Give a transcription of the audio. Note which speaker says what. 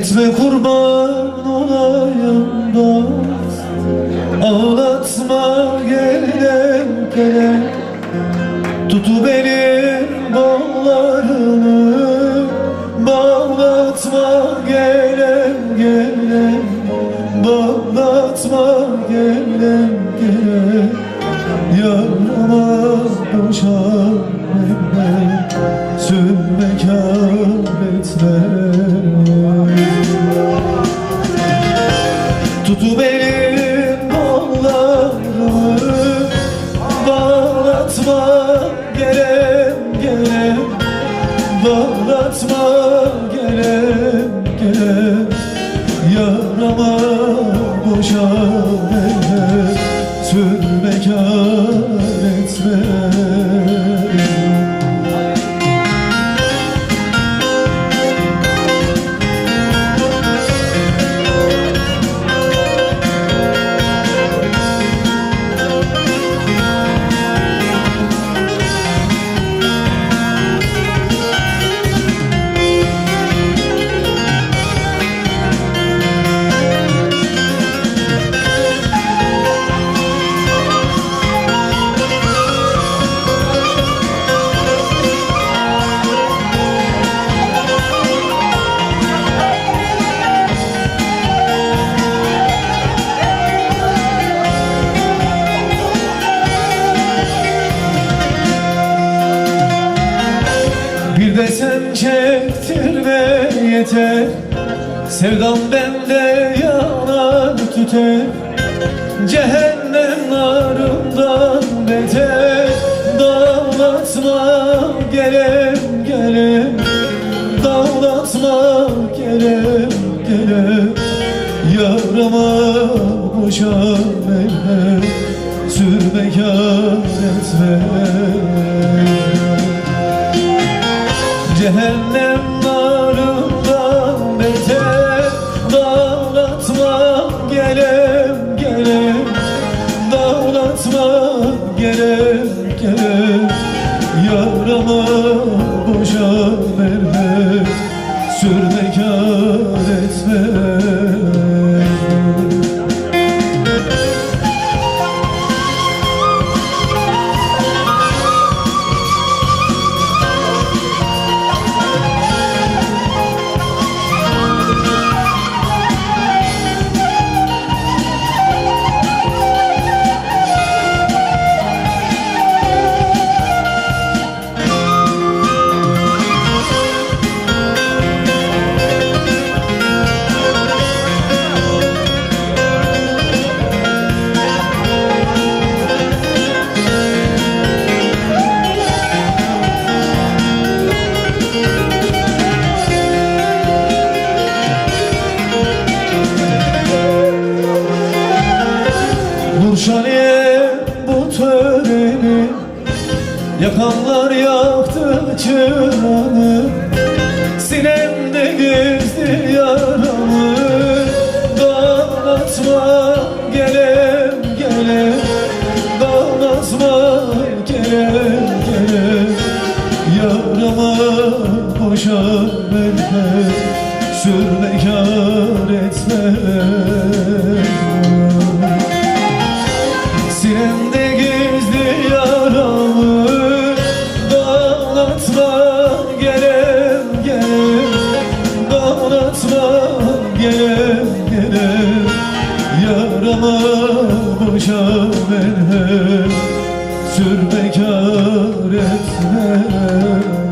Speaker 1: Etme kurban olayım dost. Ağlatma geriden kere Tutu benim bağlarımı Bağlatma gelen gelen. Bağlatma gelen gelen. Yarama boşan etme Sürmek etme Tutup elim kollarımı Bağlatma gelem gelem. Bağlatma gelem gelem. Yarama boşa verme de sen çektirme yeter. Sevdam bende yanar tüter. Cehennem narından beter. Dağlatma gelem gelem Dağlatma gelem gelem Yarama boşa verme Sürme kâr etme Cehennem narından beter. Dağlatma gelem gelem. Dağlatma gelem gelem. Yarama boşa verme. Sürme kâr etme Nurşaniye bu töreni Yakanlar yaktı çırağını Sinemde gezdi yaramı. Dağlatma gelem gelem. Dağlatma gelem gelem. Yarama boşa verme. Sürme kâr etme Yarama boşa verme Sürme kâr etme